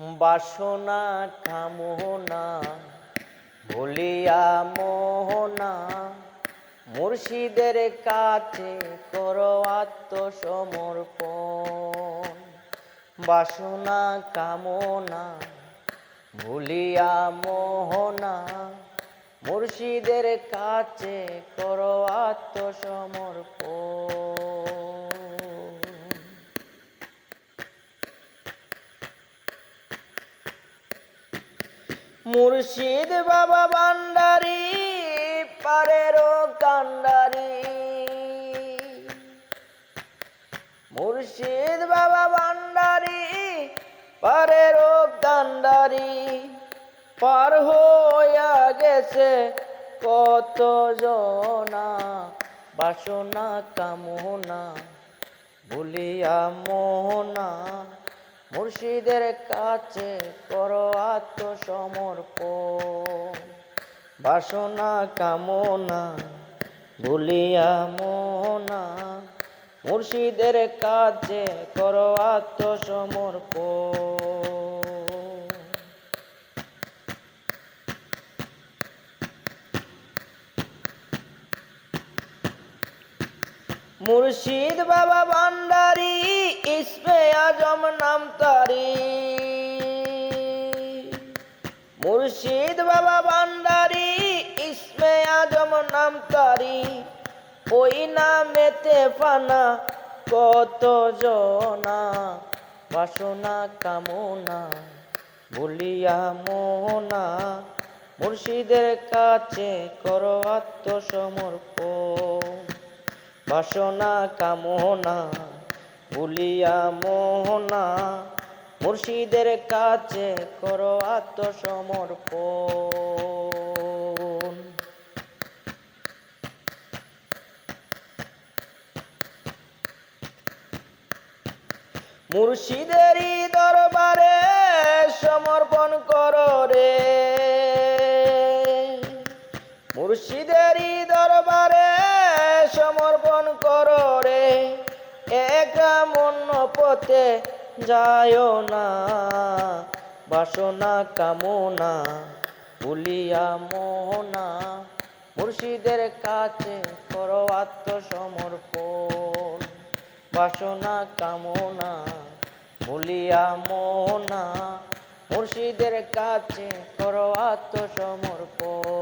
বাসনা কামনা ভুলিয়া মোহনা, মুর্শিদের কাছে করো আত্মসমর্পণ। বাসনা কামনা ভুলিয়া মোহনা, মুর্শিদের কাছে করো আত্মসমর্পণ। মুর্শিদ বাবা ভান্ডারি পারেরও কান্ডারি। মুর্শিদ বাবা ভান্ডারি পারেরও কান্ডারি। পার হইয়া গেছে কত জনা, বাসনা কামনা, ভুলিয়া মোহনা মুর্শিদের কাছে করো আত্মসমর্পণ। বাসনা কামনা ভুলিয়া মনা। মুর্শিদের কাছে করো আত্মসমর্পণ। মুর্শিদ বাবা ভান্ডারি মুর্শিদ বাবা ভান্ডারি, ইসমে আজম নাম তারি ওই নামেতে ফানা কত জনা, বাসনা কামনা ভুলিয়া মোহনা মুর্শিদের কাছে করো আত্মসমর্পণ। বাসনা কামনা ভুলিয়া মোহনা মুর্শিদের কাছে করো আত্মসমর্পণ। মুর্শিদেরই দরবারে সমর্পণ করো রে। মুর্শিদেরই দরবারে সমর্পণ করো রে। একা মন্য পথে যায় না, বাসনা কামনা, ভুলিয়া মোহনা মুর্শিদের কাছে করো আত্মসমর্পণ। বাসনা কামনা, ভুলিয়া মোহনা মুর্শিদের কাছে করো আত্মসমর্পণ।